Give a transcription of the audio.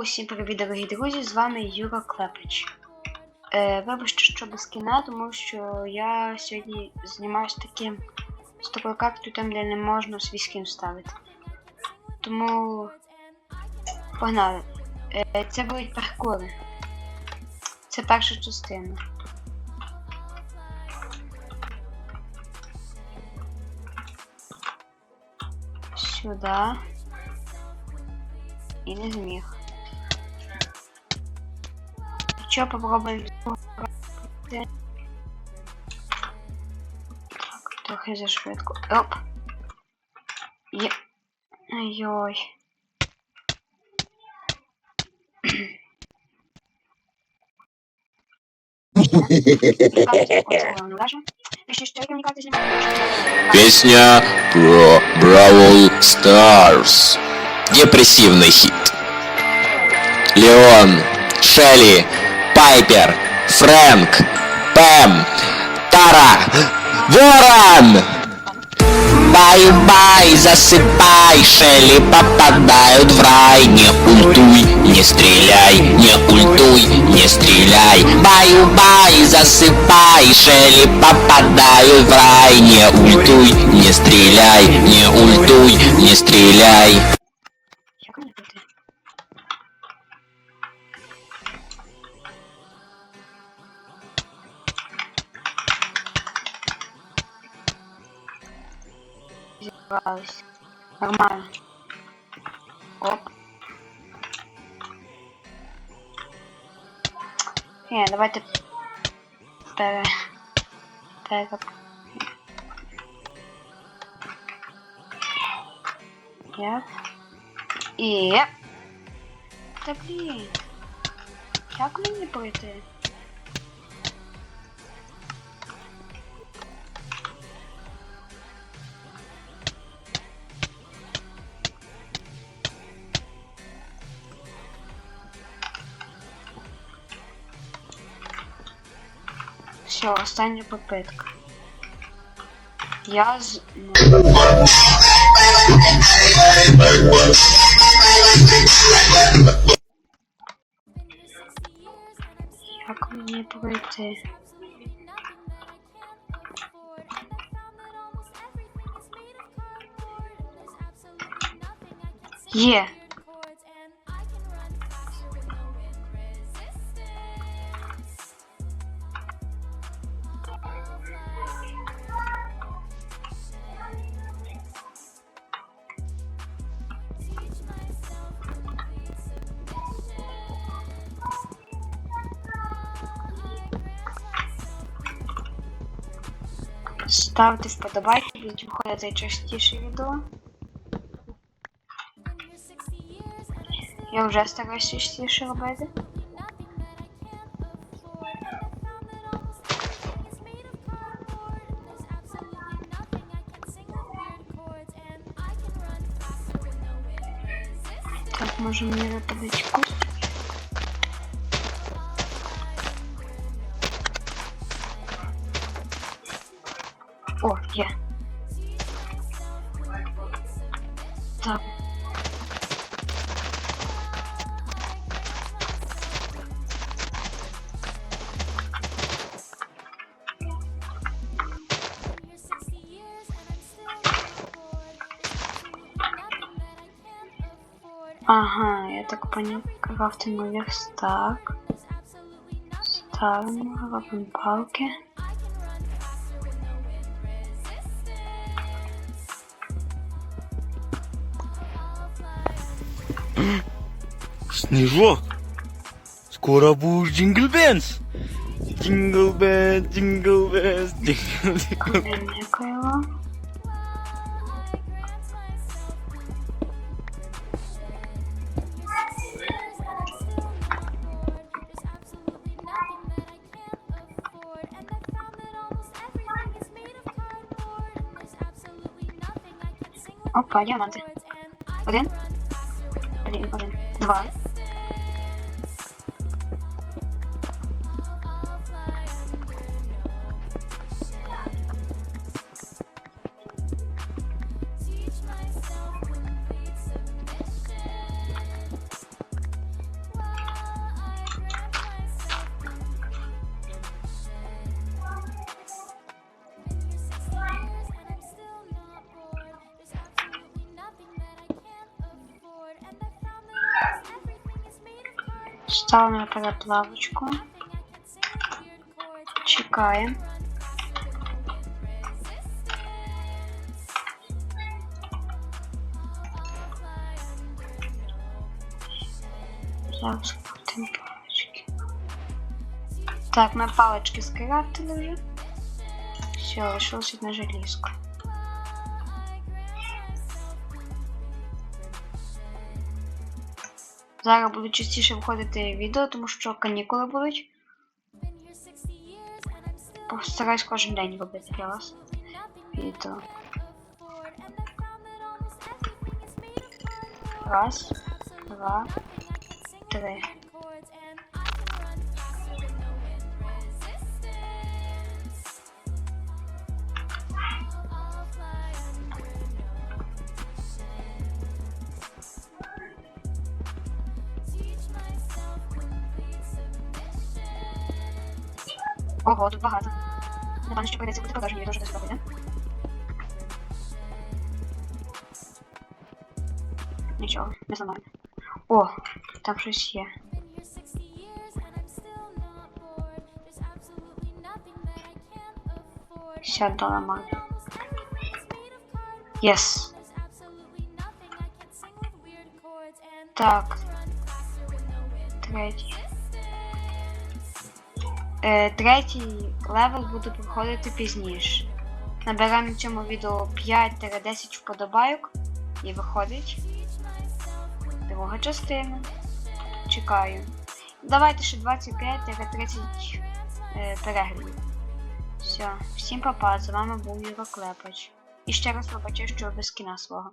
Усім привіт, дорогі друзі! З вами Юра Клепич. Е, вибачте, що без кіна, тому що я сьогодні займаюся таким з такою картою, там де не можна свій скін вставити. Тому погнали. Е, це будуть паркури. Це перша частина. Сюди. І не зміг. Що попробуємо Так, трохи зашвидко. Оп. Є. Ой-ой. Песня про Бравл Старс. Депрессивный хит. Леон, Шелли, Пайпер, Фрэнк, Пэм, Тара, Ворон! Бай-бай, засыпай, Шелли попадают в рай. Не ультуй, не стреляй, не ультуй, не стреляй. Бай-бай, засыпай, Шелли попадают в рай. Не ультуй, не стреляй, не ультуй, не стреляй Зібрались. Нормально. Оп. Ні, давайте пере... пере... Як? І... Та блін. Як мені пройти? Все, остання попитка. Я з... ну, Як мені пройти? Є. Ставте вподобайки, будуть виходити частіше відео. Я вже стараюся частіше робити. Так, може мені випадати курс. О, є. Так. Ага, я так понял, крафтинг верстак. Ставим, робим палки. Снежок, скоро будешь Джингл Бенс. Джингл Бенс, Джингл Бенс, Джингл вам. Опа, діаманти. Один. Один, один. Ставимо. Зараз крутимо палички. Так, ми палички скрафтили вже. Все, лишилось одна желізка. Зараз буду частіше виходити відео, тому що канікули будуть. Постараюсь кожен день робити для вас відео. Раз, два, три. Ого, тут багато. Напевно, що прийдеться бути продажні, я теж десь робити. Нічого, не зламаю. О, там щось є. 50 доларів маю. Єс. Так. Третій. Е, третій левел буду проходити пізніше. Набираємо на цьому відео 5-10 вподобайок і виходить. Друга частина. Чекаю. Давайте ще 25-30 е, переглядів. Все, всім папа, з вами був Юра Клепач. І ще раз вибачаю, що без кіна свого.